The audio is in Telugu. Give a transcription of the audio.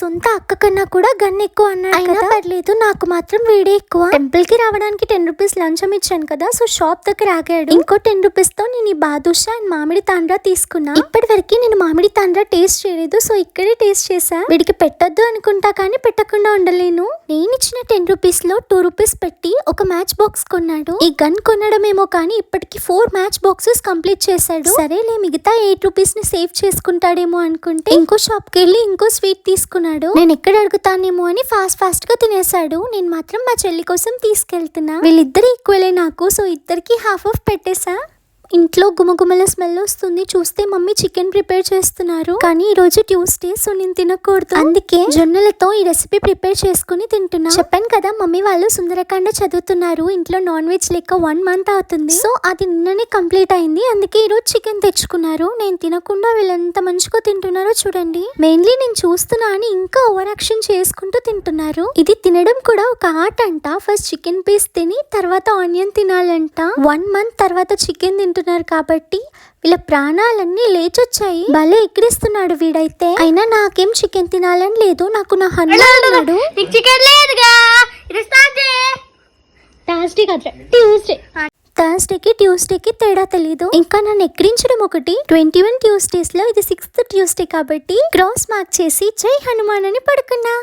సొంత అక్క కన్నా కూడా గన్ ఎక్కువ అన్నాడు అయినా పర్లేదు నాకు మాత్రం వీడే ఎక్కువ. టెంపుల్కి రావడానికి టెన్ రూపీస్ లంచం ఇచ్చాను కదా సో షాప్ దగ్గర ఆగాడు. ఇంకో టెన్ రూపీస్తో నేను ఈ బాదుషా అండ్ మామిడి తాండ్రా తీసుకున్నా. ఇప్పటి వరకు నేను మామిడి తాండ్రా టేస్ట్ చేయలేదు సో ఇక్కడే టేస్ట్ చేసా వీడికి పెట్టొద్దు అనుకుంటా కానీ పెట్టకుండా ఉండలేను. నేను ఇచ్చిన టెన్ రూపీస్లో టూ రూపీస్ పెట్టి ఒక మ్యాచ్ బాక్స్ కొన్నాడు. ఈ గన్ కొనడమేమో కానీ ఇప్పటికి ఫోర్ మ్యాచ్ బాక్సెస్ కంప్లీట్ చేశాడు. సరేలే మిగతా ఎయిట్ రూపీస్ని సేవ్ చేసుకుంటాడేమో అనుకుంటే ఇంకో షాప్కి వెళ్ళి ఇంకో స్వీట్ తీసుకున్నాడు నేను ఎక్కడ అడుగుతానేమో అని ఫాస్ట్ ఫాస్ట్గా తినేశాడు. నేను మాత్రం మా చెల్లి కోసం తీసుకెళ్తున్నా. వీళ్ళిద్దరు ఈక్వలే నాకు సో ఇద్దరికి హాఫ్ ఆఫ్ పెట్టేశా? ఇంట్లో గుమగుమల స్మెల్ వస్తుంది. చూస్తే మమ్మీ చికెన్ ప్రిపేర్ చేస్తున్నారు. కానీ ఈ రోజు ట్యూస్డే సో నేను తినకూడదు. అందుకే జొన్నలతో ఈ రెసిపీ ప్రిపేర్ చేసుకుని తింటున్నా. చెప్పాను కదా మమ్మీ వాళ్ళు సుందరకాండ చదువుతున్నారు. ఇంట్లో నాన్ వెజ్ లెక్క వన్ మంత్ అవుతుంది. సో అది నిన్ననే కంప్లీట్ అయింది. అందుకే ఈరోజు చికెన్ తెచ్చుకున్నారు. నేను తినకుండా వీళ్ళు ఎంత మంచిగా తింటున్నారో చూడండి. మెయిన్లీ నేను చూస్తున్నా అని ఇంకా ఓవర్ యాక్షన్ చేసుకుంటూ తింటున్నారు. ఇది తినడం కూడా ఒక ఆర్ట్ అంట. ఫస్ట్ చికెన్ పీస్ తిని తర్వాత ఆనియన్ తినాలంట. వన్ మంత్ తర్వాత చికెన్ తింటున్నారు కాబట్టి వీళ్ళ ప్రాణాలన్నీ లేచొచ్చాయి. భలే ఎక్కిరిస్తున్నాడు వీడైతే. అయినా నాకేం చికెన్ తినాలని లేదు. నాకు నా హన్ను అన్నాడు చికెన్ లేదుగా. థర్స్డే కదా ట్యూస్డే థర్స్డేకి ట్యూస్డేకి తేడా తెలీదు. ఇంకా నన్ను ఎక్కిరించడం ఒకటి. ట్వంటీ వన్ ట్యూస్డేస్లో ఇది సిక్స్త్ ట్యూస్డే కాబట్టి క్రాస్ మార్క్ చేసి జై హనుమాన్ అని పడుకున్నా.